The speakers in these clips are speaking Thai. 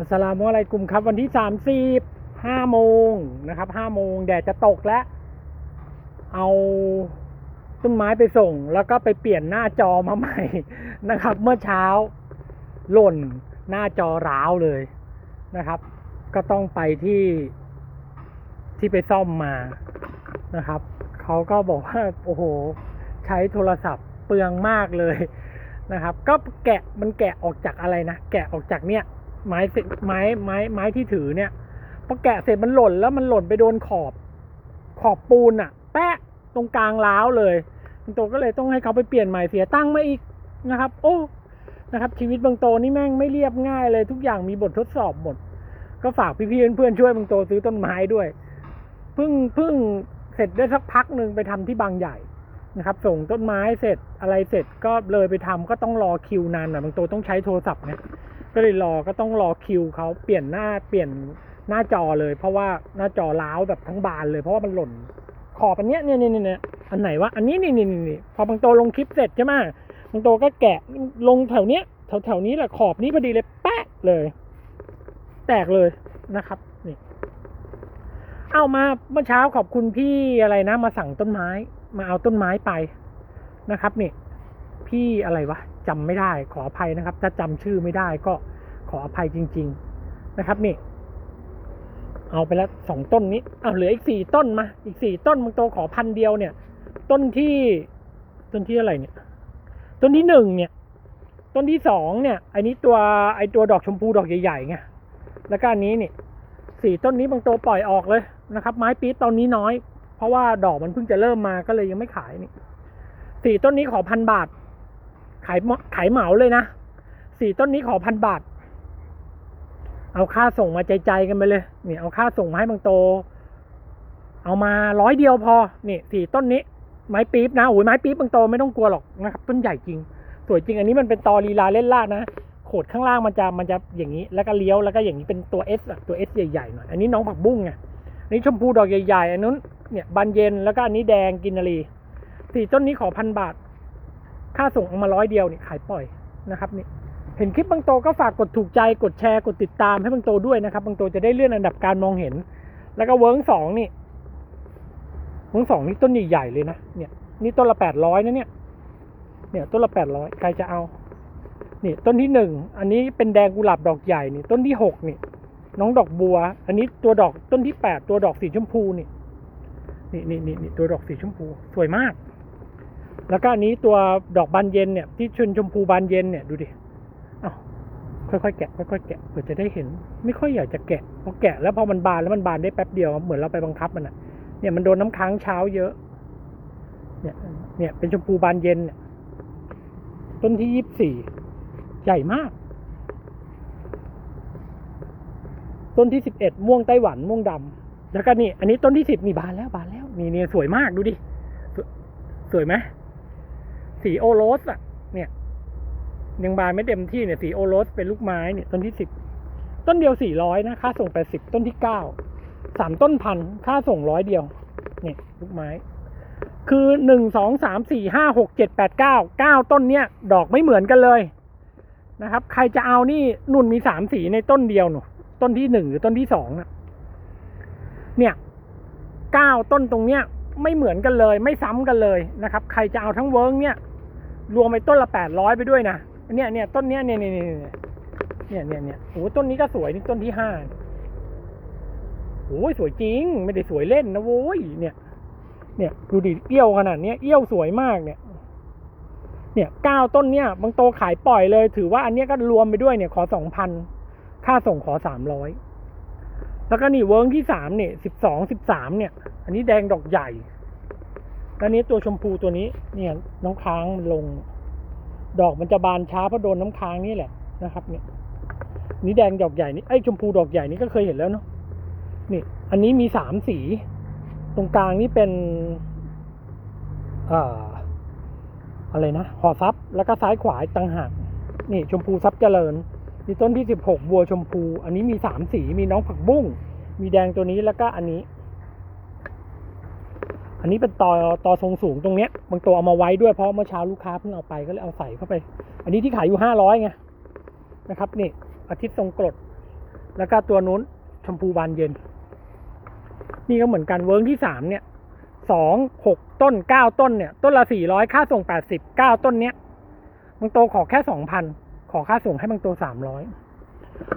อัสสลามุอะลัยกุมครับ วันที่สามสิบห้าโมงนะครับห้าโมงแดดจะตกแล้ว เอาต้นไม้ไปส่ง แล้วก็ไปเปลี่ยนหน้าจอมาใหม่นะครับ เมื่อเช้าหล่นหน้าจอร้าวเลยนะครับ ก็ต้องไปที่ที่ไปซ่อมมานะครับเขาก็บอกว่าโอ้โห ใช้โทรศัพท์เปลืองมากเลยนะครับ ก็แกะมันแกะออกจากอะไรนะ แกะออกจากเนี่ย ไม้เสไม้ไม้ไม้ที่ถือเนี่ยพอแกะเสร็จมันหล่นแล้วมันหล่นไปโดนขอบขอบปูนอะแปะตรงกลางล้าวเลยคุณโตก็เลยต้องให้เขาไปเปลี่ยนใหม่เสียตั้งมาอีกนะครับ โอ้นะครับ ชีวิตบางโตนี่แม่งไม่เรียบง่ายเลยทุกอย่างมีบททดสอบหมด ก็ฝากพี่ๆเพื่อนๆช่วยบางโตซื้อต้นไม้ด้วยเพิ่งเพิ่งเสร็จได้สักพักหนึ่งไปทำที่บางใหญ่นะครับ ส่งต้นไม้เสร็จอะไรเสร็จก็เลยไปทำก็ต้องรอคิวนานหน่อยบางโตต้องใช้โทรศัพท์ไง ก็เลยรอก็ต้องรอคิวเขาเปลี่ยนหน้าเปลี่ยนหน้าจอเลย เพราะว่าหน้าจอล้าวแบบทั้งบานเลยเพราะว่ามันหล่นขอบอันเนี้ยเนี่ยเนี่ยเนี่ยอันไหนวะอันนี้นี่นี่นี่พอบางโตลงคลิปเสร็จใช่ไหมบางโตก็แกะลงแถวเนี้ยแถวแถวนี้แหละขอบนี้พอดีเลยแปะเลย แตกเลยนะครับนี่เอามาเมื่อเช้าขอบคุณพี่อะไรนะ มาสั่งต้นไม้ มาเอาต้นไม้ไปนะครับนี่พี่อะไรวะ จำไม่ได้ขออภัยนะครับ ถ้าจำชื่อไม่ได้ก็ขออภัยจริง ๆนะครับนี่ เอาไปล้วสองต้นนี้เอาเหลืออีกสี่ต้นมา อีกสี่ต้นบางโตขอพันเดียวเนี่ย ต้นที่ต้นที่อะไรเนี่ย ต้นที่หนึ่งเนี่ย ต้นที่สองเนี่ยไอันนี้ตัวไอตัวดอกชมพูดอกใหญ่ๆไงแล้วก็อันนี้นี่สี่ต้นนี้บางโตปล่อยออกเลยนะครับ ไม้ปี๊ดตอนนี้น้อย เพราะว่าดอกมันเพิ่งจะเริ่มมาก็เลยยังไม่ขายนี่สี่ต้นนี้ขอพันบาท ขายหมาขายเหมาเลยนะสี่ต้นนี้ขอพันบาท เอาค่าส่งมาใจใจกันไปเลยนี่เอาค่าส่งมาให้บางโต เอามาร้อยเดียวพอนี่สี่ต้นนี้ ไม้ปี๊บนะโอ้ยไม้ปี๊บบางโตไม่ต้องกลัวหรอกนะครับต้นใหญ่จริง สวยจริงอันนี้มันเป็นตอลีลาเล่นล่าดนะโขดข้างล่างมันจะมันจะอย่างนี้ แล้วก็เลี้ยวแล้วก็อย่างนี้เป็นตัวเอสตัวเอสใหญ่ๆหน่อยอันนี้น้องผักบุ้งไงอันนี้ชมพูดอกใหญ่ๆอันนู้นเนี่ยบานเย็นแล้วก็อันนี้แดงกินนารีสี่ต้นนี้ขอพันบาท ค่าส่งเอามาร้อยเดียวนี่ขายปล่อยนะครับนี่เห็นคลิปบางโตก็ฝากกดถูกใจกดแชร์กดติดตามให้บางโตด้วยนะครับ บางโตจะได้เลื่อนอันดับการมองเห็น แล้วก็เวิร์กสองนี่เวิร์กสองนี่ต้นใหญ่ๆเลยนะเนี่ยนี่ต้นละแปดร้อยนะเนี่ยเนี่ยต้นละแปดร้อยใครจะเอานี่ต้นที่หนึ่งอันนี้เป็นแดงกุหลาบดอกใหญ่นี่ต้นที่หกนี่น้องดอกบัว อันนี้ตัวดอกต้นที่แปดตัวดอกสีชมพูนี่นี่นี่นี่ตัวดอกสีชมพู สวยมาก แล้วก็อันนี้ตัวดอกบานเย็นเนี่ยที่ชนชมพูบานเย็นเนี่ยดูดิเอาค่อยๆแกะค่อยๆแกะเพื่อจะได้เห็น ไม่ค่อยอยากจะแกะพอแกะแล้วพอมันบานแล้วมันบานได้แป๊บเดียวเหมือนเราไปบังคับมันอะเนี่ยมันโดนน้ำค้างเช้าเยอะ เนี่ย เนี่ยเป็นชมพูบานเย็นเนี่ยต้นที่ยี่สิบสี่ใหญ่มาก ต้นที่สิบเอ็ดม่วงไต้หวันม่วงดำแล้วก็นี่ อันนี้ต้นที่สิบนี่บานแล้วบานแล้วนี่เนี่ยสวยมากดูดิสสวยไหม สีโอโรสอะเนี่ยยังบานไม่เต็มที่เนี่ยสีโอโรสเป็นลูกไม้เนี่ยต้นที่สิบต้นเดียวสี่ร้อยนะค่าส่งแปดสิบต้นที่เก้าสามต้นพันค่าส่งร้อยเดียวเนี่ยลูกไม้ คือหนึ่งสองสามสี่ห้าหกเจ็ดแปดเก้าเก้าต้นเนี้ยดอกไม่เหมือนกันเลยนะครับ ใครจะเอานี่นุ่นมีสามสีในต้นเดียวหนูต้นที่หนึ่งหรือต้นที่สองอะเนี่ยเก้าต้นตรงเนี้ยไม่เหมือนกันเลย ไม่ซ้ำกันเลยนะครับ ใครจะเอาทั้งเวิร์กเนี่ย รวมไปต้นละแปดร้อยไปด้วยนะเนี่ยเนี่ยต้นเนี้ยเนี่ยเนี่ยเนี่ยเนี่ยเนี่ยเนี่ยโอ้ต้นนี้ก็สวยนี่ต้นที่ห้าโอ้ยสวยจริง ไม่ได้สวยเล่นนะโว้ยเนี่ย เนี่ยดูดิเอี้ยวขนาดเนี้ยเอี้ยวสวยมากเนี่ย เนี่ยเก้าต้นเนี้ยบางโตขายปล่อยเลย ถือว่าอันเนี้ยก็รวมไปด้วยเนี่ยขอสองพันค่าส่งขอสามร้อยแล้วก็นี่เวิร์กที่สามเนี่ยสิบสองสิบสามเนี่ย อันนี้แดงดอกใหญ่ แล้วนี้ตัวชมพูตัวนี้เนี่ยน้ำค้างมันลง ดอกมันจะบานช้าเพราะโดนน้ำค้างนี่แหละนะครับ เนี่ย นี่แดงดอกใหญ่นี่ไอ้ชมพูดอกใหญ่นี่ก็เคยเห็นแล้วเนาะนี่อันนี้มีสามสี ตรงกลางนี่เป็นอ่าอะไรนะหอซับแล้วก็ซ้ายขวาต่างหากนี่ชมพูซับเจริญมีต้นที่สิบหกบัวชมพู อันนี้มีสามสีมีน้องผักบุ้งมีแดงตัวนี้แล้วก็อันนี้ อันนี้เป็นตอตอทรงสูงตรงเนี้ยบางตัวเอามาไว้ด้วยเพราะเมื่อเช้าลูกค้าเพิ่งเอาไปก็เลยเอาใส่เข้าไป อันนี้ที่ขายอยู่ห้าร้อยไงนะครับนี่อาทิตย์ทรงกรด แล้วก็ตัวนู้นชมพูบานเย็น นี่ก็เหมือนกันเวิร์กที่สามเนี่ยสองหกต้นเก้าต้นเนี่ย ต้นละสี่ร้อยค่าส่งแปดสิบเก้าต้นเนี้ยบางโตขอแค่สองพันขอค่าส่งให้บางโตสามร้อย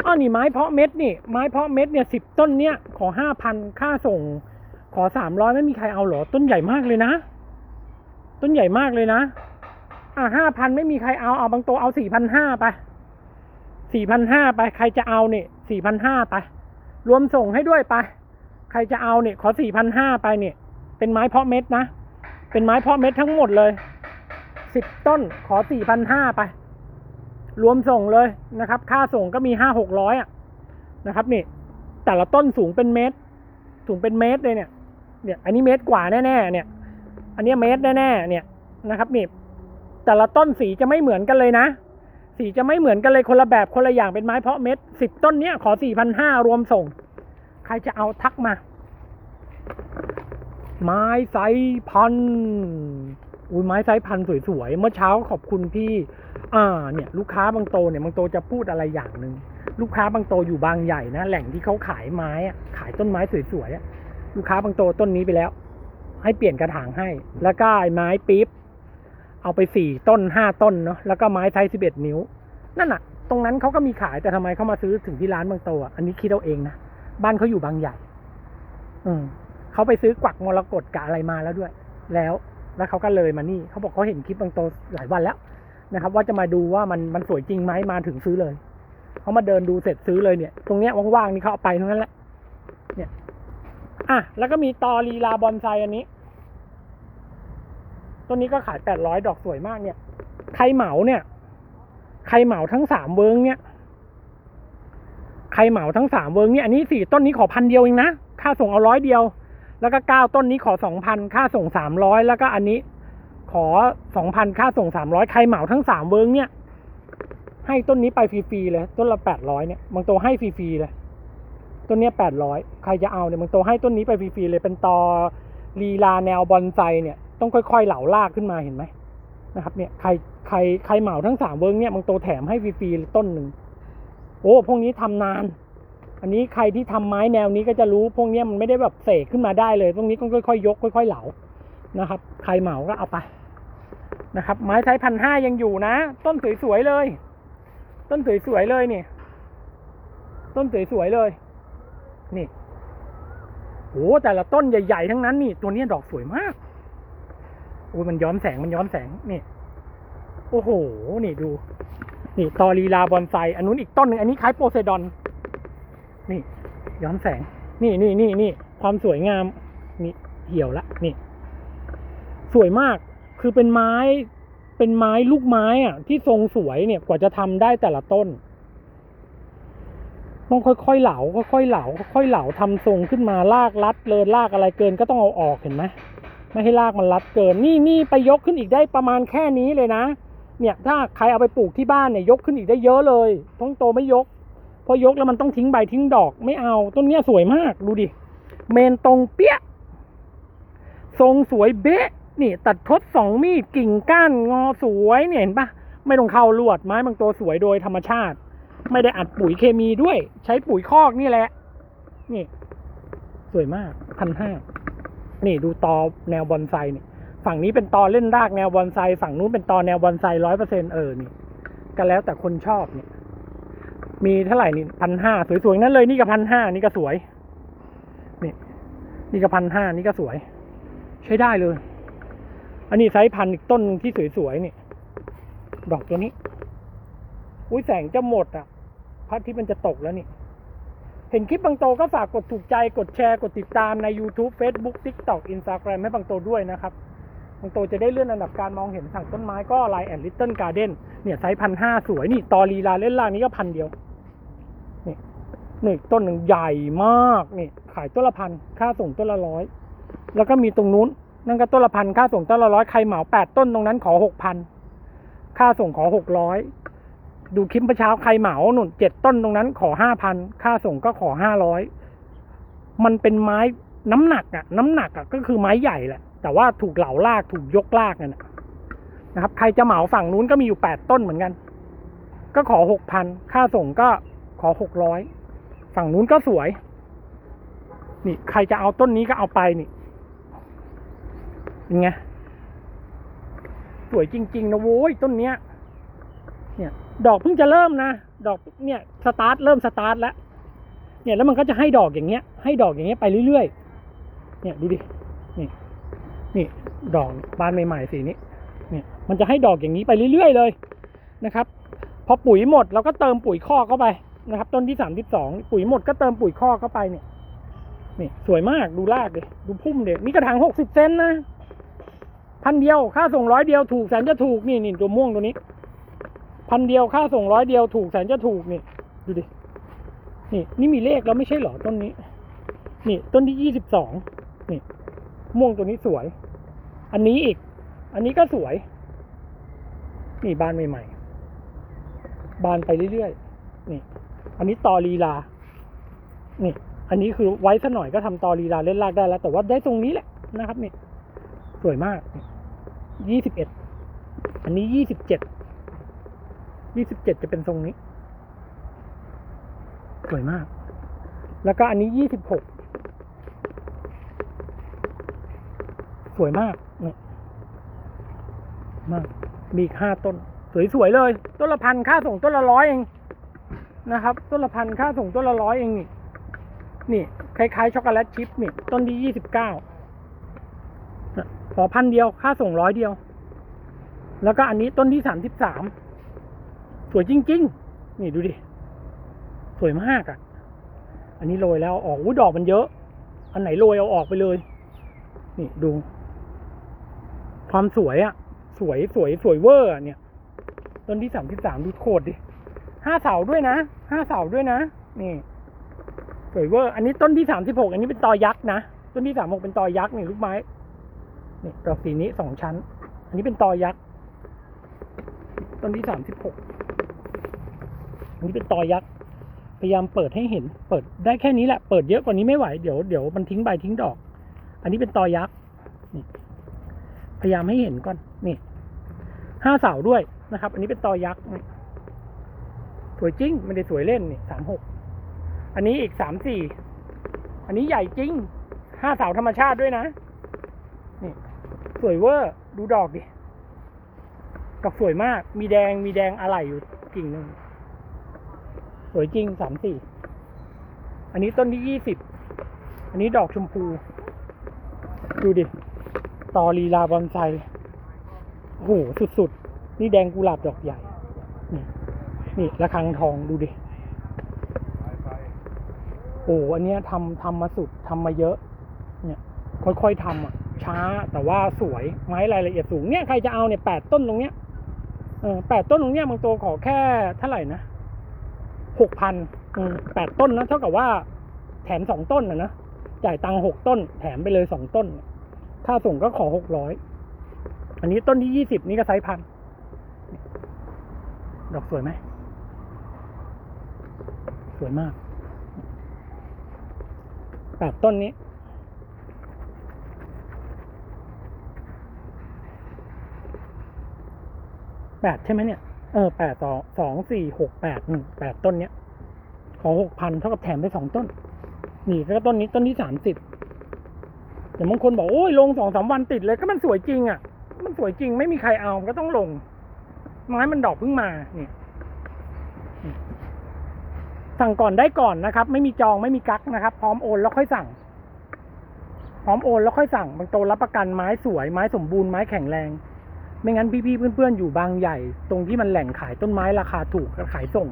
อ้อนี่ไม้เพาะเม็ดนี่ไม้เพาะเม็ดเนี่ยสิบต้นเนี้ยขอห้าพันค่าส่ง ขอสามร้อยไม่มีใครเอาเหรอ ต้นใหญ่มากเลยนะ ต้นใหญ่มากเลยนะ อะห้าพันไม่มีใครเอา เอาบางโตเอาสี่พันห้าไปสี่พันห้าไป ใครจะเอาเนี่ยสี่พันห้าไป รวมส่งให้ด้วยไป ใครจะเอาเนี่ย ขอสี่พันห้าไปเนี่ย เป็นไม้เพาะเม็ดนะ เป็นไม้เพาะเม็ดทั้งหมดเลยสิบต้น ขอสี่พันห้าไป รวมส่งเลยนะครับ ค่าส่งก็มีห้าหกร้อยอะนะครับนี่ แต่ละต้นสูงเป็นเมตร สูงเป็นเมตรเลยเนี่ย เนี่ยอันนี้เมตรกว่าแน่ๆเนี่ย อันนี้เมตรแน่ๆเนี่ยนะครับนี่แต่ละต้นสีจะไม่เหมือนกันเลยนะ สีจะไม่เหมือนกันเลยคนละแบบคนละอย่างเป็นไม้เพาะเม็ดสิบต้นเนี้ยขอสี่พันห้ารวมส่ง ใครจะเอาทักมา ไม้ไซส์พันอุ้ยไม้ไซส์พันสวยๆ เมื่อเช้าขอบคุณพี่ อ่า เนี่ย ลูกค้าบางโตเนี่ยบางโตจะพูดอะไรอย่างหนึ่งลูกค้าบางโตอยู่บางใหญ่นะ แหล่งที่เขาขายไม้อะขายต้นไม้สวยๆอะ ลูกค้าบางโตต้นนี้ไปแล้ว ให้เปลี่ยนกระถางให้ แล้วก็ไม้ปี๊บเอาไปสี่ต้นห้าต้นเนาะแล้วก็ไม้ไซส์สิบเอ็ดนิ้ว นั่นน่ะตรงนั้นเขาก็มีขายแต่ทำไมเขามาซื้อถึงที่ร้านบางโตอะอันนี้คิดเอาเองนะบ้านเขาอยู่บางใหญ่ อืมเขาไปซื้อกวักมรกตกะอะไรมาแล้วด้วย แล้วแล้วเขาก็เลยมานี่เขาบอกเขาเห็นคลิปบางโตหลายวันแล้วนะครับ ว่าจะมาดูว่ามันมันสวยจริงไหมมาถึงซื้อเลยเขามาเดินดูเสร็จซื้อเลยเนี่ย ตรงเนี้ยว่างๆนี่เขาเอาไปทั้งนั้นแหละเนี่ย อะ แล้วก็มีตอลีลาบอนไซอันนี้ ต้นนี้ก็ขายแปดร้อยดอกสวยมากเนี่ย ใครเหมาเนี่ย ใครเหมาทั้งสามเวิร์งเนี่ย ใครเหมาทั้งสามเวิร์งเนี่ยอันนี้สี่ต้นนี้ขอพันเดียวเองนะ ค่าส่งเอาร้อยเดียว แล้วก็เก้าต้นนี้ขอสองพันค่าส่งสามร้อยแล้วก็อันนี้ ขอสองพันค่าส่งสามร้อยใครเหมาทั้งสามเวิร์งเนี่ย ให้ต้นนี้ไปฟรีๆเลย ต้นละแปดร้อยเนี่ย บางตัวให้ฟรีๆเลย ต้นนี้แปดร้อยใครจะเอาเนี่ยบางตัวให้ต้นนี้ไปฟรีๆเลยเป็นตอลีลาแนวบอนไซเนี่ยต้องค่อยๆเหลาลากขึ้นมาเห็นไหมนะครับเนี่ยใครใครใครเหมาทั้งสามเวิร์กเนี่ยบางตัวแถมให้ฟรีๆต้นหนึ่งโอ้พวกนี้ทำนาน อันนี้ใครที่ทำไม้แนวนี้ก็จะรู้พวกนี้มันไม่ได้แบบเสกขึ้นมาได้เลยพวกนี้ต้องค่อยๆยกค่อย ๆ เหลานะครับ ใครเหมาก็เอาไปนะครับ ไม้ไซส์พันห้ายังอยู่นะ ต้นสวยๆเลย ต้นสวยๆเลยเนี่ย ต้นสวยๆเลย นี่โอ้แต่ละต้นใหญ่ๆทั้งนั้นนี่ ตัวนี้ดอกสวยมากโอ้ยมันย้อนแสงมันย้อนแสงนี่ โอ้โห นี่ดู นี่ตอรีลาบอนไซอันนู้นอีกต้นหนึ่งอันนี้คล้ายโปเซดอน นี่ ย้อนแสง นี่นี่นี่นี่ความสวยงาม นี่เหี่ยวละ นี่ สวยมาก คือเป็นไม้ เป็นไม้ลูกไม้อะ ที่ทรงสวยเนี่ย กว่าจะทำได้แต่ละต้น ต้องค่อยๆเหลาค่อยๆเหลาค่อยๆเหลาทำทรงขึ้นมาลากรัดเลยลากอะไรเกินก็ต้องเอาออกเห็นไหมไม่ให้ลากมันรัดเกินนี่นี่ไปยกขึ้นอีกได้ประมาณแค่นี้เลยนะ เนี่ยถ้าใครเอาไปปลูกที่บ้านเนี่ยยกขึ้นอีกได้เยอะเลยต้องโตไม่ยกพราะยกแล้วมันต้องทิ้งใบทิ้งดอกไม่เอาต้นเนี้ยสวยมากดูดิเมนตรงเปี้ยทรงสวยเบ๊ะนี่ตัดทดสองมีดกิ่งก้านงอสวยเนี่ยเห็นปะไม่ต้องเข้าลวดไม้บางตัวสวยโดยธรรมชาติ ไม่ได้อัดปุ๋ยเคมีด้วย ใช้ปุ๋ยคอกนี่แหละ นี่ สวยมากพันห้านี่ดูตอแนวบอนไซเนี่ยฝั่งนี้เป็นตอเล่นรากแนวบอนไซฝั่งนู้นเป็นตอแนวบอนไซร้อยเปอร์เซ็นเออนี่ก็แล้วแต่คนชอบเนี่ย มีเท่าไหร่นี่พันห้าสวยๆนั่นเลยนี่ก็พันห้านี่ก็สวย นี่ นี่ก็พันห้านี่ก็สวย ใช้ได้เลย อันนี้ไซส์พันอีกต้นที่สวยๆนี่ ดอกตัวนี้ อุ้ยแสงจะหมดอะ ระอาทิตย์มันจะตกแล้วนี่ เห็นคลิปบางโตก็ฝากกดถูกใจกดแชร์กดติดตามใน YouTube Facebook TikTok Instagram ให้บางโตด้วยนะครับบางโตจะได้เลื่อนอันดับการมองเห็นสั่งต้นไม้ก็ไลน์แอนลิตเติ้ลการ์เด้นเนี่ยไซส์พันห้าสวยนี่ตอรีลาเล่นล่างนี้ก็พันเดียวนี่นี่ต้นหนึ่งใหญ่มากนี่ขายต้นละพันค่าส่งต้นละร้อยแล้วก็มีตรงนู้นนั่นก็ต้นละพันค่าส่งต้นละร้อยใครเหมาแปดต้นตรงนั้นขอหกพันค่าส่งขอหกร้อย ดูคลิปเมื่อเช้าใครเหมาหนุนเจ็ดต้นตรงนั้นขอห้าพันค่าส่งก็ขอห้าร้อยมันเป็นไม้น้ำหนักอะน้ำหนักอะก็คือไม้ใหญ่แหละ แต่ว่าถูกเหลาลากถูกยกลากนั่นนะนะครับ ใครจะเหมาฝั่งนู้นก็มีอยู่แปดต้นเหมือนกัน ก็ขอหกพันค่าส่งก็ขอหกร้อยฝั่งนู้นก็สวย นี่ใครจะเอาต้นนี้ก็เอาไปนี่เป็นไงสวยจริง ๆ นะโว้ยต้นเนี้ย เนี่ยดอกเพิ่งจะเริ่มนะ ดอกเนี่ยสตาร์ทเริ่มสตาร์ทแล้วเนี่ยแล้วมันก็จะให้ดอกอย่างเงี้ย ให้ดอกอย่างเงี้ยไปเรื่อยๆ เนี่ยดูดิ นี่ นี่ดอกบานใหม่ๆสีนี้ เนี่ยมันจะให้ดอกอย่างนี้ไปเรื่อยๆเลยนะครับ พอปุ๋ยหมดเราก็เติมปุ๋ยคอกเข้าไปนะครับ ต้นที่สามที่สองปุ๋ยหมดก็เติมปุ๋ยคอกเข้าไปเนี่ย นี่สวยมากดูรากดิดูพุ่มเด็นี่กระถางหกสิบเซนนะพันเดียวค่าส่งร้อยเดียวถูกแสนจะถูกนี่นี่ตัวม่วงตัวนี้ พันเดียวค่าส่งร้อยเดียวถูกแสนจะถูกนี่ ดูดิ นี่นี่มีเลขแล้วไม่ใช่เหรอต้นนี้ นี่ต้นที่ยี่สิบสองนี่ ม่วงตัวนี้สวย อันนี้อีก อันนี้ก็สวย นี่บานใหม่ๆ บานไปเรื่อยๆ นี่ อันนี้ตอลีลา นี่ อันนี้คือไว้สักหน่อยก็ทำตอลีลาเล่นลากได้แล้ว แต่ว่าได้ตรงนี้แหละนะครับนี่ สวยมาก ยี่สิบเอ็ด อันนี้ยี่สิบเจ็ด ยี่สิบเจ็ดจะเป็นทรงนี้ สวยมาก แล้วก็อันนี้ยี่สิบหกสวยมากเนี่ยมาก มีอีกห้าต้น สวยๆเลย ต้นละพันค่าส่งต้นละร้อยเองนะครับ ต้นละพันค่าส่งต้นละร้อยเองนี่นี่คล้ายๆช็อกโกแลตชิพนี่ต้นที่ยี่สิบเก้าขอพันเดียวค่าส่งร้อยเดียว แล้วก็อันนี้ต้นที่สามสิบสาม สวยจริง ๆ นี่ดูดิ สวยมากอะ่ะ อันนี้โรยแล้วออกอู้ดอกมันเยอะ อันไหนโรยเอาออกไปเลย นี่ดู ความสวยอะ่ะ สวยสวยสวยเวอร์เนี่ย ต้นที่สามสิบสามดูโคตรดิห้าเสาด้วยนะห้าเสาด้วยนะ นี่สวยเวอร์ อันนี้ต้นที่สามสิบหกอันนี้เป็นตอยักษ์นะ ต้นที่สามหกเป็นตอยักษ์นี่ลูกไม้ นี่ดอกสีนี้สองชั้น อันนี้เป็นตอยักษ์ ต้นที่สามสิบหก นนี้เป็นตอยักษ์พยายามเปิดให้เห็น เปิดได้แค่นี้แหละเปิดเยอะกว่านี้ไม่ไหวเดี๋ยวเดี๋ยวมันทิ้งใบทิ้งดอก อันนี้เป็นตอยักษ์นี่พยายามให้เห็นก่อนนี่ห้าเสาด้วยนะครับ อันนี้เป็นตอยักษ์สวยจริงไม่ได้สวยเล่นนี่สามหกอันนี้อีกสามสี่อันนี้ใหญ่จริงห้าเสาธรรมชาติด้วยนะนี่สวยเวอร์ดูดอกดิดอกสวยมาก มีแดงมีแดงอะไรอยู่กิ่งหนึ่ง สวยจริงสามสี่ อันนี้ต้นที่ยี่สิบ อันนี้ดอกชมพู ดูดิ ตอลีลาบอนไซโอ้โห สุดๆ นี่แดงกุหลาบดอกใหญ่ นี่นี่ระฆังทองดูดิ โอ้อันเนี้ยทำทำมาสุดทำมาเยอะ เนี่ย ค่อยๆทำอะ ช้าแต่ว่าสวย ไม้รายละเอียดสูง เนี่ยใครจะเอาเนี่ยแปดต้นตรงเนี้ย เออแปดต้นตรงเนี้ยบางตัวขอแค่เท่าไหร่นะ หกพันแปดต้นนะเท่ากับว่าแถมสองต้นนะนะจ่ายตังหกต้น แถมไปเลยสองต้น ค่าส่งก็ขอหกร้อยอันนี้ต้นที่ยี่สิบนี่ก็ไซส์พันดอกสวยไหม สวยมากแปดต้นนี้ แปดใช่ไหมเนี่ย เออแปดต่อสองสี่หกแปดหนึ่งแปดต้นเนี้ย ขอหกพันเท่ากับแถมไปสองต้น นี่แล้วก็ต้นนี้ต้นที่สามสิบแต่บางคนบอกโอ้ยลงสองสามวันติดเลยก็มันสวยจริงอะ มันสวยจริงไม่มีใครเอาก็ต้องลง ไม้มันดอกเพิ่งมาเนี่ยสั่งก่อนได้ก่อนนะครับ ไม่มีจองไม่มีกักนะครับ พร้อมโอนแล้วค่อยสั่ง พร้อมโอนแล้วค่อยสั่งบางโตรับประกันไม้สวยไม้สมบูรณ์ไม้แข็งแรง ไม่งั้นพี่ๆเพื่อนๆอยู่บางใหญ่ ตรงที่มันแหล่งขายต้นไม้ราคาถูกขายส่ง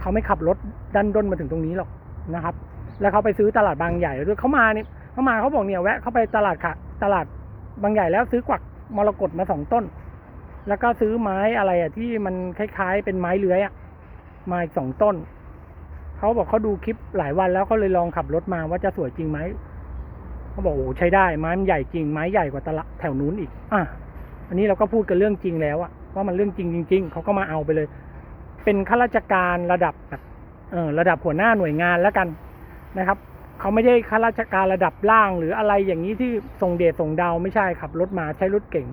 เขาไม่ขับรถดันด้นมาถึงตรงนี้หรอกนะครับ แล้วเขาไปซื้อตลาดบางใหญ่ด้วยเขามาเนี่ยเขามาเขาบอกเนี่ยแวะเขาไปตลาดค่ะตลาดบางใหญ่แล้วซื้อกวักมรกตมาสองต้น แล้วก็ซื้อไม้อะไรอะที่มันคล้ายๆ เป็นไม้เลื้อยอะมาอีกสองต้นเขาบอกเขาดูคลิปหลายวันแล้วเขาเลยลองขับรถมาว่าจะสวยจริงไหมเขาบอกโอ้ใช้ได้ไม้มันใหญ่จริงไม้ใหญ่กว่าตลาดแถวนู้นอีก อะ อันนี้เราก็พูดกันเรื่องจริงแล้วอะว่ามันเรื่องจริงจริง ๆเขาก็มาเอาไปเลย เป็นข้าราชการระดับแบบเออระดับหัวหน้าหน่วยงานแล้วกันนะครับเขาไม่ได้ข้าราชการระดับล่าง หรืออะไรอย่างนี้ที่ส่งเดชส่งดาวไม่ใช่ขับรถมาใช้รถเก่ง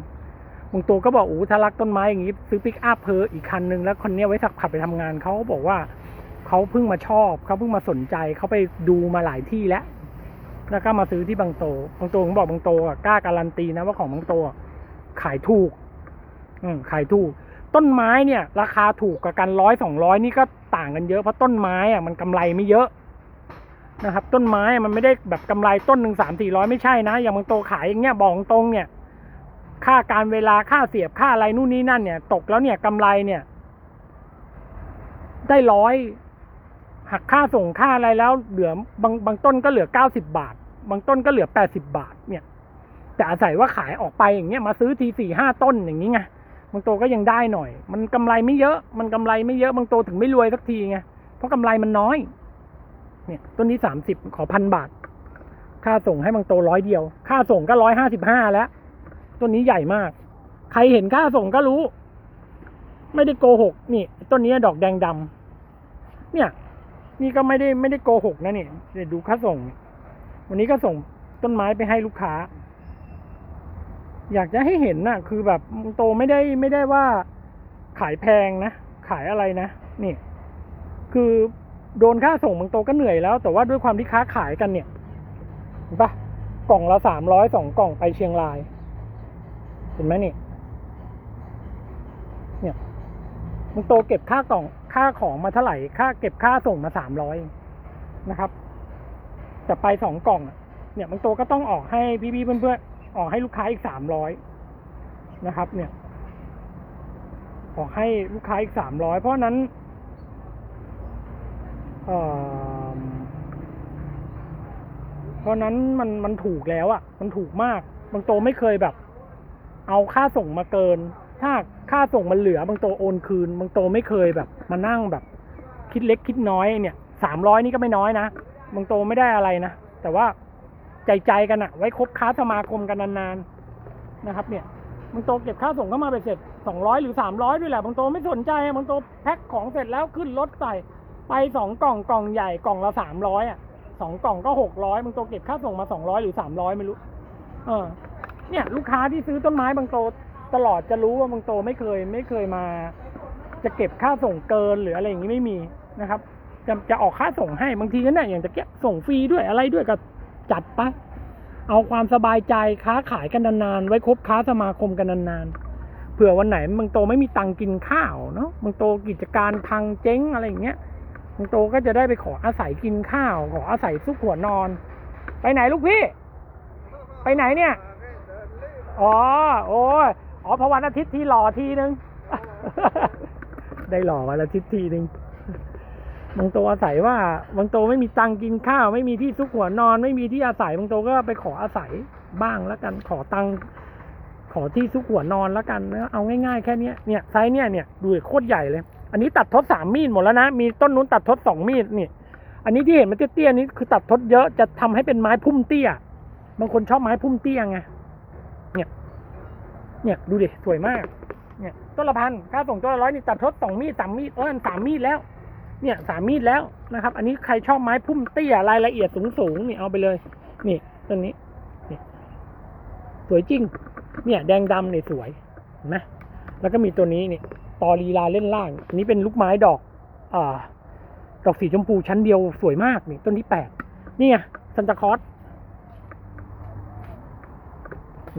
บางตัวก็บอกโอ้ถ้ารักต้นไม้อย่างนี้ ซื้อปิกอัพเพออีกคันนึงแล้วคนนี้ไว้สักขับไปทำงานเขาบอกว่าเขาเพิ่งมาชอบเขาเพิ่งมาสนใจเขาไปดูมาหลายที่แล้วแล้วก็มาซื้อที่บางโตบางโตผมบอกบางโตอะกล้าการันตีนะว่าของบางโต ขายถูก อืมขายถูก ต้นไม้เนี่ย ราคาถูกกับกันร้อยสองร้อยนี่ก็ต่างกันเยอะเพราะต้นไม้อะมันกำไรไม่เยอะนะครับ ต้นไม้มันไม่ได้แบบกำไรต้นหนึ่งสามสี่ร้อยไม่ใช่นะ อย่างบางโตขายอย่างเงี้ยบอกตรงเนี่ย ค่าการเวลาค่าเสียบค่าอะไรนู่นนี่นั่นเนี่ย ตกแล้วเนี่ยกำไรเนี่ย ได้ร้อยหักค่าส่งค่าอะไรแล้วเหลือบางบางต้นก็เหลือเก้าสิบาท บางต้นก็เหลือแปดสิบาทเนี่ย แต่อาศัยว่าขายออกไปอย่างเงี้ยมาซื้อทีสี่ห้าต้นอย่างนี้ไงบางโตก็ยังได้หน่อย มันกำไรไม่เยอะ มันกำไรไม่เยอะบางโตถึงไม่รวยสักทีไงเพราะกำไรมันน้อย เนี่ยต้นนี้สามสิบขอพันบาท ค่าส่งให้บางโตร้อยเดียว ค่าส่งก็ร้อยห้าสิบห้าแล้วต้นนี้ใหญ่มาก ใครเห็นค่าส่งก็รู้ ไม่ได้โกหก นี่ต้นนี้ดอกแดงดำเนี่ย นี่ก็ไม่ได้ไม่ได้โกหกนะเนี่ยเดี๋ยวดูค่าส่ง วันนี้ก็ส่งต้นไม้ไปให้ลูกค้า อยากจะให้เห็นน่ะ คือแบบโตไม่ได้ไม่ได้ว่าขายแพงนะ ขายอะไรนะ นี่ คือโดนค่าส่งบางโตก็เหนื่อยแล้ว แต่ว่าด้วยความที่ค้าขายกันเนี่ยเห็นปะกล่องละสามร้อยสองกล่องไปเชียงราย เห็นไหมนี่ เนี่ยมึงโตเก็บค่ากล่องค่าของมาเท่าไหร่ ค่าเก็บค่าส่งมาสามร้อยนะครับ แต่ไปสองกล่องเนี่ยมึงโตก็ต้องออกให้พี่ๆเพื่อนๆ ออกให้ลูกค้าอีกสามร้อยนะครับ เนี่ย ออกให้ลูกค้าอีกสามร้อยเพราะนั้นเพราะฉะนั้นมันมันถูกแล้วอะ่ะ มันถูกมาก บางโตไม่เคยแบบ เอาค่าส่งมาเกิน ถ้าค่าส่งมันเหลือบางโตโอนคืน บางโตไม่เคยแบบ มานั่งแบบ คิดเล็กคิดน้อยเนี่ยสามร้อยนี่ก็ไม่น้อยนะบางโตไม่ได้อะไรนะ แต่ว่า ใจใจกันอะไว้คบค้าสมาคมกันนานๆนะครับ เนี่ยบางโตเก็บค่าส่งเข้ามาไปเสร็จสองร้อยหรือสามร้อยด้วยแหละบางโตไม่สนใจอะบางโตแพ็คของเสร็จแล้วขึ้นรถใส่ไปสองกล่องกล่องใหญ่กล่องละสามร้อยอะสองกล่องก็หกร้อยบางโตเก็บค่าส่งมาสองร้อยหรือสามร้อยไม่รู้ เออ เนี่ย ลูกค้าที่ซื้อต้นไม้บางโตตลอดจะรู้ว่าบางโตไม่เคย ไม่เคยมา จะเก็บค่าส่งเกินหรืออะไรอย่างนี้ไม่มีนะครับ จะจะออกค่าส่งให้บางทีก็เนี่ยอย่างจะเก็บส่งฟรีด้วยอะไรด้วยก็ จัดไปเอาความสบายใจค้าขายกันนานๆ ไว้คบค้าสมาคมกันนานๆ เผื่อวันไหนบางโตไม่มีตังค์กินข้าวเนาะบางโตกิจการพังเจ๊งอะไรอย่างเงี้ยบางโตก็จะได้ไปขออาศัยกินข้าว ขออาศัยซุกหัวนอน ไปไหนลูกพี่ ไปไหนเนี่ย อ๋อ โอ้ยอ๋อพระวันอาทิตย์ที่หล่อทีนึง ได้หล่อวันอาทิตย์ทีนึง บางโตอาศัยว่าบางโตไม่มีตังค์กินข้าว ไม่มีที่ซุกหัวนอน ไม่มีที่อาศัยบางโตก็ไปขออาศัยบ้างแล้วกันขอตังค์ขอที่ซุกหัวนอนแล้วกันเอาง่ายๆแค่เนี้ยเนี่ยไซส์เนี่ยเนี่ยดูโคตรใหญ่เลย อันนี้ตัดทดสามมีดหมดแล้วนะ มีต้นนู้นตัดทดสองมีดนี่ อันนี้ที่เห็นมันเตี้ยๆนี้คือตัดทดเยอะจะทำให้เป็นไม้พุ่มเตี้ย บางคนชอบไม้พุ่มเตี้ยไงเนี่ย เนี่ยดูดิสวยมาก เนี่ยต้นละพันค่าส่งต้นละร้อยนี่ตัดทดสองมีดสามมีดเออสามมีดแล้ว เนี่ยสามมีดแล้วนะครับ อันนี้ใครชอบไม้พุ่มเตี้ยรายละเอียดสูงๆนี่เอาไปเลย นี่ต้นนี้นี่สวยจริง เนี่ยแดงดำเนี่ยสวยเห็นไหมแล้วก็มีตัวนี้นี่ตอลีลาเล่นล่างอันนี้เป็นลูกไม้ดอกอ่าดอกสีชมพูชั้นเดียวสวยมากนี่ต้นที่แปดนี่ไงซันตาคอส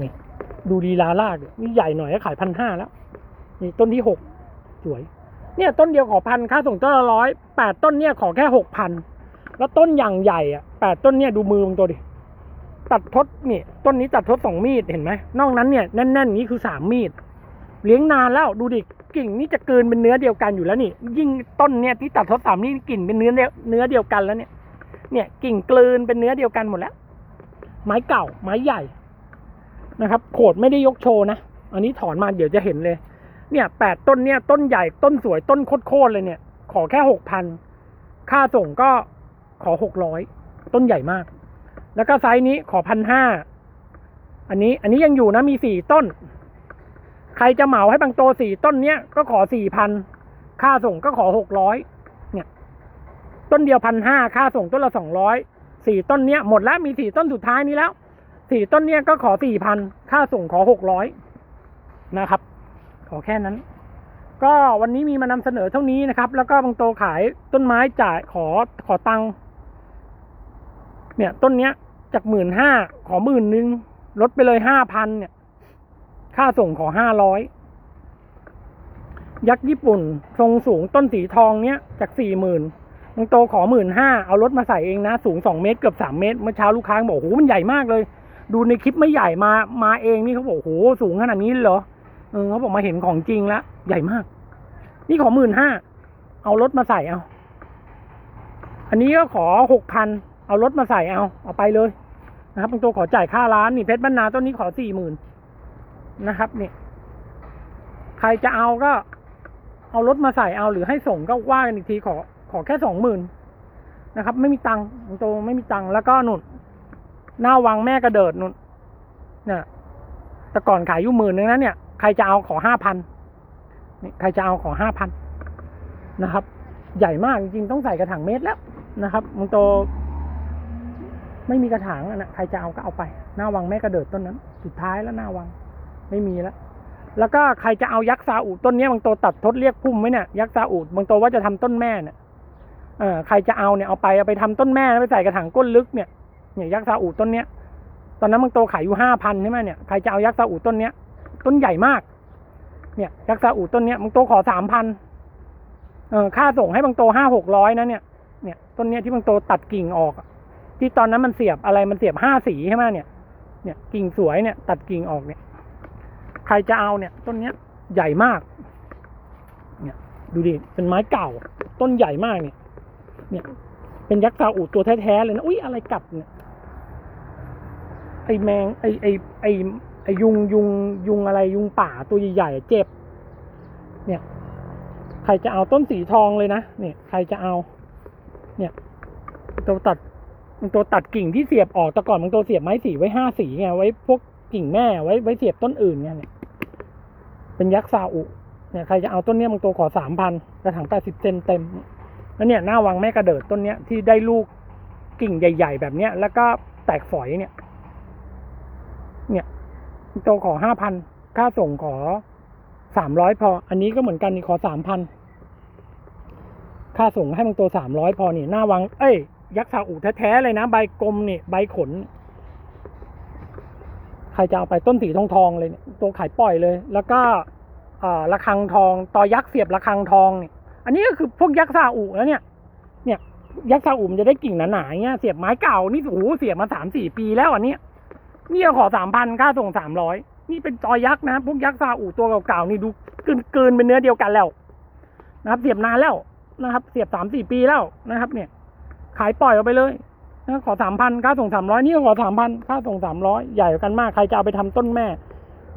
นี่ดูลีลาลากนี่ใหญ่หน่อยก็ขายพันห้าแล้ว นี่ต้นที่หกสวย เนี่ยต้นเดียวขอพันค่าส่งต้นละร้อยแปดต้นเนี่ยขอแค่หกพันแล้วต้นอย่างใหญ่อะแปดต้นเนี่ยดูมือมึงตัวดิตัดทดนี่ต้นนี้ตัดทดสองมีดเห็นไหมนอกนั้นเนี่ยแน่นๆนี้คือสามมีด เลี้ยงนานแล้วดูดิกิ่งนี่จะเกินเป็นเนื้อเดียวกันอยู่แล้วนี่ ยิ่งต้นเนี่ยที่ตัดทดสามนี่กิ่งเป็นเนื้อเดียวเนื้อเดียวกันแล้วเนี่ย เนี่ยกิ่งกลืนเป็นเนื้อเดียวกันหมดแล้ว ไม้เก่าไม้ใหญ่นะครับโขดไม่ได้ยกโชว์นะ อันนี้ถอนมาเดี๋ยวจะเห็นเลย เนี่ยแปดต้นเนี่ยต้นใหญ่ต้นสวยต้นโคตรเลยเนี่ย ขอแค่หกพันค่าส่งก็ขอหกร้อยต้นใหญ่มาก แล้วก็ไซส์นี้ขอพันห้าอันนี้อันนี้ยังอยู่นะมีสี่ต้น ใครจะเหมาให้บางโตสี่ต้นเนี้ยก็ขอสี่พันค่าส่งก็ขอหกร้อยเนี่ย ต้นเดียวพันห้าค่าส่งต้นละสองร้อยสี่ต้นเนี้ยหมดแล้วมีสี่ต้นสุดท้ายนี้แล้วสี่ต้นเนี้ยก็ขอสี่พันค่าส่งขอหกร้อยนะครับ ขอแค่นั้น ก็วันนี้มีมานำเสนอเท่านี้นะครับ แล้วก็บางโตขายต้นไม้จ่ายขอขอตังค์เนี่ย ต้นเนี้ยจากหมื่นห้าขอหมื่นนึงลดไปเลยห้าพันเนี่ย ค่าส่งขอห้าร้อยยักษ์ญี่ปุ่น ทรงสูงต้นสีทองเนี้ยจากสี่หมื่นบางโตขอหมื่นห้าเอารถมาใส่เองนะ สูงสองเมตรเกือบสามเมตร เมื่อเช้าลูกค้าบอกโอ้โหมันใหญ่มากเลย ดูในคลิปไม่ใหญ่มามาเองนี่เขาบอกโอ้โหสูงขนาดนี้เหรอ เออเขาบอกมาเห็นของจริงแล้วใหญ่มาก นี่ขอหมื่นห้าเอารถมาใส่เอา อันนี้ก็ขอหกพันเอารถมาใส่เอาเอาไปเลยนะครับบางตัวขอจ่ายค่าร้านนี่เพชรบรรณาต้นนี้ขอสี่หมื่นนะครับนี่ใครจะเอาก็ เอารถมาใส่เอาหรือให้ส่งก็ว่ากันอีกทีขอขอแค่สองหมื่นนะครับ ไม่มีตังค์บางตัวไม่มีตังค์แล้วก็นุ่นหน้าวังแม่กระเดิดนุ่นเนี่ยแต่ก่อนขายอยู่หมื่นนึงนะเนี่ย ใครจะเอาขอห้าพันนี่ใครจะเอาขอห้าพันนะครับ ใหญ่มากจริงๆต้องใส่กระถางเมตรแล้วนะครับมึงโต ไม่มีกระถางนะใครจะเอาก็เอาไป หน้าวังแม่กระเดิดต้นนั้น สุดท้ายแล้วหน้าวัง ไม่มีแล้วแล้วก็ใครจะเอายักษ์ซาอุต้นนี้บางโตตัดทดเรียกพุ่มไว้เนี่ยยักษ์ซาอุบางโตว่าจะทำต้นแม่เนี่ยเออใครจะเอาเนี่ยเอาไปเอาไปทำต้นแม่แล้วไปใส่กระถางก้นลึกเนี่ยเนี่ยยักษ์ซาอุต้นเนี้ยตอนนั้นบางโตขายอยู่ห้าพันใช่ไหมเนี่ยใครจะเอายักษ์ซาอุต้นเนี้ย ต้นใหญ่มาก เนี่ยยักษ์ซาอุต้นเนี้ยบางโตขอสามพันเออค่าส่งให้บางโตห้าหกร้อยนะเนี่ยเนี่ยต้นเนี้ยที่บางโตตัดกิ่งออก ที่ตอนนั้นมันเสียบอะไรมันเสียบห้าสีใช่ไหมเนี่ยเนี่ยกิ่งสวยเนี่ย ตัดกิ่งออกเนี่ย ใครจะเอาเนี่ยต้นเนี้ยใหญ่มาก เนี่ย ดูดิเป็นไม้เก่า ต้นใหญ่มากเนี่ย เนี่ยเป็นยักษ์ซาอุตัวแท้ๆเลยนะ อุ้ยอะไรกัดเนี่ยไอแมงไอไอไอ ไอยุงยุงยุงอะไรยุงป่าตัวใหญ่ๆเจ็บ เนี่ย ใครจะเอาต้นสีทองเลยนะเนี่ยใครจะเอา เนี่ยตัวตัดมันตัวตัดกิ่งที่เสียบออกแต่ก่อนมันตัวเสียบไม้สีไว้ห้าสีไงไว้พวกกิ่งแม่ไว้ไว้เสียบต้นอื่นไงเนี่ยเป็นยักษ์ซาอุเนี่ยใครจะเอาต้นเนี้ยมันตัวขอสามพันกระถางแปดสิบเซนเต็มแล้วเนี่ยหน้าวังแม่กระเดิดต้นเนี้ยที่ได้ลูกกิ่งใหญ่ ๆ แบบเนี้ย แล้วก็แตกฝอยเนี่ย เนี่ย โตขอห้าพันค่าส่งขอสามร้อยพอ อันนี้ก็เหมือนกันนี่ขอสามพันค่าส่งให้มันตัวสามร้อยพอนี่หน้าวัง เอ้ย ยักษ์ซาอุแท้ๆเลยนะ ใบกลมนี่ใบขน ใครจะเอาไปต้นสีทองทองเลยเนี่ยตัวขายปล่อยเลย แล้วก็อ่อระฆังทอง ต่อยักษ์เสียบระฆังทองเนี่ย อันนี้ก็คือพวกยักษ์ซาอุแล้วเนี่ย เนี่ย ยักษ์ซาอุมันจะได้กิ่งหนาๆเงี้ย เสียบไม้เก่านี่โอ้โหเสียบมาสามสี่ปีแล้วอันเนี้ย นี่ขอสามพันค่าส่งสามร้อยนี่เป็นจอยักษ์นะพวกยักษ์ซาอุตัวเก่าๆนี่ดูกลืนกลืนเป็นเนื้อเดียวกันแล้ว นะครับ เสียบนานแล้วนะครับ เสียบสามสี่ปีแล้วนะครับ เนี่ย ขายปล่อยออกไปเลยนะขอสามพันค่าส่งสามร้อยนี่ขอสามพันค่าส่งสามร้อยใหญ่กันมากใครจะเอาไปทำต้นแม่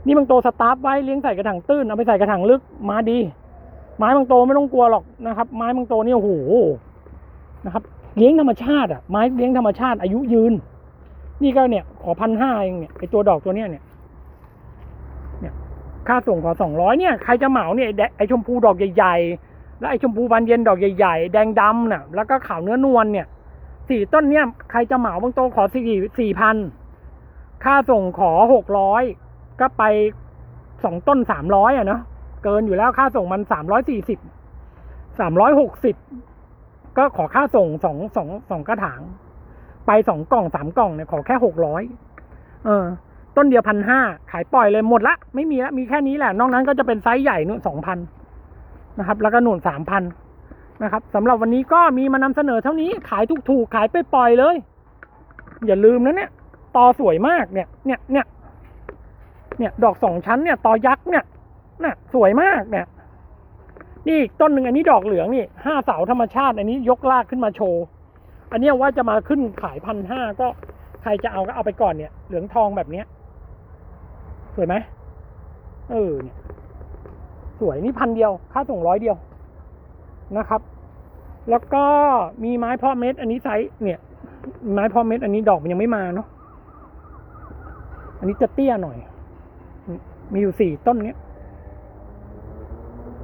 นี่บางโตสตาร์ฟไว้เลี้ยงใส่กระถางตื้นเอาไปใส่กระถางลึกมาดี ไม้บางโตไม่ต้องกลัวหรอกนะครับ ไม้บางโตนี่โอ้โหนะครับ เลี้ยงธรรมชาติอะไม้เลี้ยงธรรมชาติอายุยืน นี่ก็เนี่ยขอพันห้าเองเนี่ยไอตัวดอกตัวเนี้ยเนี่ยเนี่ย ค่าส่งขอสองร้อยเนี่ยใครจะเหมาเนี่ยไอไอชมพูดอกใหญ่ๆแล้วไอชมพูบานเย็นดอกใหญ่ๆแดงดำน่ะแล้วก็ขาวเนื้อนวลเนี่ยสี่ต้นเนี่ยใครจะเหมาบางโตขอสี่สี่พันค่าส่งขอหกร้อยก็ไปสองต้นสามร้อยอะเนาะเกินอยู่แล้วค่าส่งมันสามร้อยสี่สิบสามร้อยหกสิบก็ขอค่าส่งสองสองสองกระถาง ไปสองกล่องสามกล่องเนี่ยขอแค่หกร้อยเออ ต้นเดียวพันห้าขายปล่อยเลยหมดละ ไม่มีละมีแค่นี้แหละ นอกนั้นก็จะเป็นไซส์ใหญ่นู่นสองพันนะครับ แล้วก็หนุนสามพันนะครับสำหรับวันนี้ก็มีมานำเสนอเท่านี้ขายถูกๆขายไปปล่อยเลย อย่าลืมนะเนี่ยตอสวยมากเนี่ยเนี่ยเนี่ยเนี่ยดอกสองชั้นเนี่ยตอยักษ์เนี่ยน่ะสวยมากเนี่ยนี่ต้นหนึ่งอันนี้ดอกเหลืองนี่ห้าเสาธรรมชาติ อันนี้ยกลากขึ้นมาโชว์ อันนี้ว่าจะมาขึ้นขายพันห้าก็ใครจะเอาก็เอาไปก่อนเนี่ย เหลืองทองแบบเนี้ย สวยไหมเออเนี่ยสวยนี่พันเดียว ค่าส่งร้อยเดียวนะครับ แล้วก็มีไม้พ่อเม็ด อันนี้ไซส์เนี่ย ไม้พ่อเม็ด อันนี้ดอกมันยังไม่มาเนาะอันนี้จะเตี้ยหน่อย มีอยู่สี่ต้นเนี้ย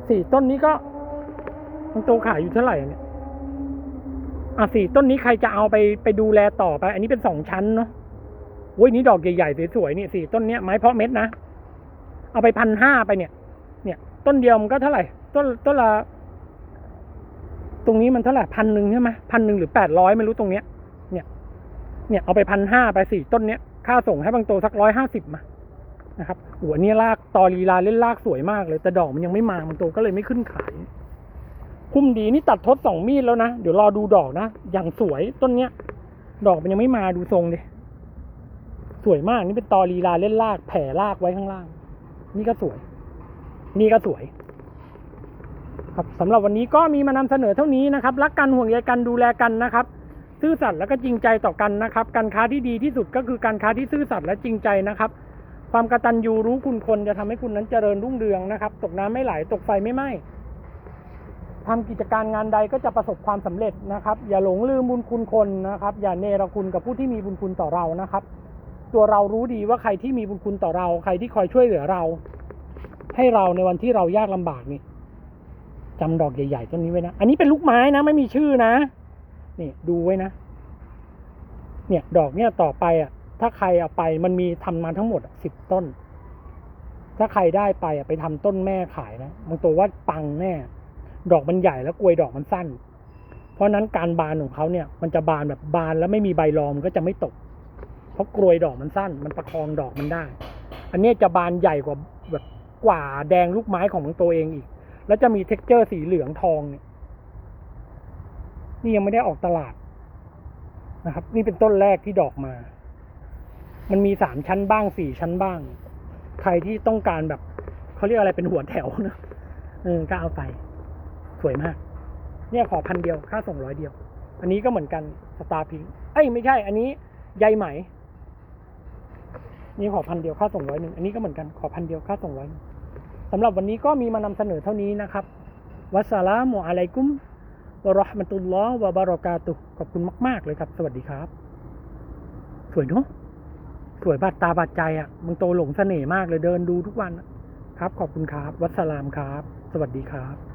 สี่ต้นนี้ก็มันโตขายอยู่เท่าไหร่เนี่ย อะสี่ต้นนี้ใครจะเอาไปไปดูแลต่อไป อันนี้เป็นสองชั้นเนาะโว้ยนี่ดอกใหญ่ๆสวยๆนี่สี่ต้นเนี้ยไม้เพาะเม็ดนะ เอาไปพันห้าไปเนี่ย เนี่ย ต้นเดียวมันก็เท่าไหร่ ต้นต้นละตรงนี้มันเท่าไหร่พันหนึ่งใช่ไหมพันหนึ่งหรือแปดร้อยไม่รู้ตรงเนี้ย เนี่ย เนี่ยเอาไปพันห้าไปสี่ต้นเนี้ยค่าส่งให้บางโตสักร้อยห้าสิบมานะครับหัวเนี่รากตอลีลาเล่นรากสวยมากเลยแต่ดอกมันยังไม่มาบางโตก็เลยไม่ขึ้นขาย คุ้มดีนี่ตัดทดสองมีดแล้วนะ เดี๋ยวรอดูดอกนะ อย่างสวยต้นเนี้ย ดอกมันยังไม่มาดูทรงดิสวยมากนี่เป็นตอลีลาเล่นรากแผ่รากไว้ข้างล่าง นี่ก็สวย นี่ก็สวย ครับสำหรับวันนี้ก็มีมานำเสนอเท่านี้นะครับ รักกันห่วงใยกันดูแลกันนะครับ ซื่อสัตย์แล้วก็จริงใจต่อกันนะครับ การค้าที่ดีที่สุดก็คือการค้าที่ซื่อสัตย์และจริงใจนะครับ ความกระตัญญูรู้คุณคนจะทำให้คุณนั้นเจริญรุ่งเรืองนะครับ ตกน้ำไม่ไหลตกไฟไม่ไหม้ ทำกิจการงานใดก็จะประสบความสำเร็จนะครับ อย่าหลงลืมบุญคุณคนนะครับ อย่าเนรคุณกับผู้ที่มีบุญคุณต่อเรานะครับ ตัวเรารู้ดีว่าใครที่มีบุญคุณต่อเรา ใครที่คอยช่วยเหลือเรา ให้เราในวันที่เรายากลำบากนี่จำดอกใหญ่ๆต้นนี้ไว้นะ อันนี้เป็นลูกไม้นะ ไม่มีชื่อนะนี่ดูไว้นะ เนี่ยดอกเนี่ยต่อไปอะ ถ้าใครเอาไปมันมีทำมาทั้งหมดสิบต้น ถ้าใครได้ไปอะไปทำต้นแม่ขายนะบางตัวว่าปังแน่ ดอกมันใหญ่แล้วกลวยดอกมันสั้น เพราะนั้นการบานของเขาเนี่ย มันจะบานแบบบานแล้วไม่มีใบรองมันก็จะไม่ตก เพราะกลวยดอกมันสั้น มันประคองดอกมันได้ อันนี้จะบานใหญ่กว่าแบบกว่าแดงลูกไม้ของบางตัวเองอีก แล้วจะมีเท็กเจอร์สีเหลืองทองเนี่ยนี่ยังไม่ได้ออกตลาดนะครับ นี่เป็นต้นแรกที่ดอกมา มันมีสามชั้นบ้างสี่ชั้นบ้าง ใครที่ต้องการแบบเขาเรียกอะไรเป็นหัวแถวนะเออก็เอาไป สวยมาก เนี่ยขอพันเดียวค่าส่งร้อยเดียว อันนี้ก็เหมือนกันสตาร์พิงเอ้ยไม่ใช่ อันนี้ใยไหม นี่ขอพันเดียวค่าส่งร้อยหนึ่งอันนี้ก็เหมือนกันขอพันเดียวค่าส่งร้อยสำหรับวันนี้ก็มีมานำเสนอเท่านี้นะครับวัสสลามุอะลัยกุมวะราะห์มะตุลลอฮ์วะบารอกาตุขอบคุณมาก ๆ เลยครับ สวัสดีครับ สวยเนอะสวยบาดตาบาดใจอะมึงโตหลงเสน่ห์มากเลยเดินดูทุกวันครับ ขอบคุณครับ วัสสลามครับ สวัสดีครับ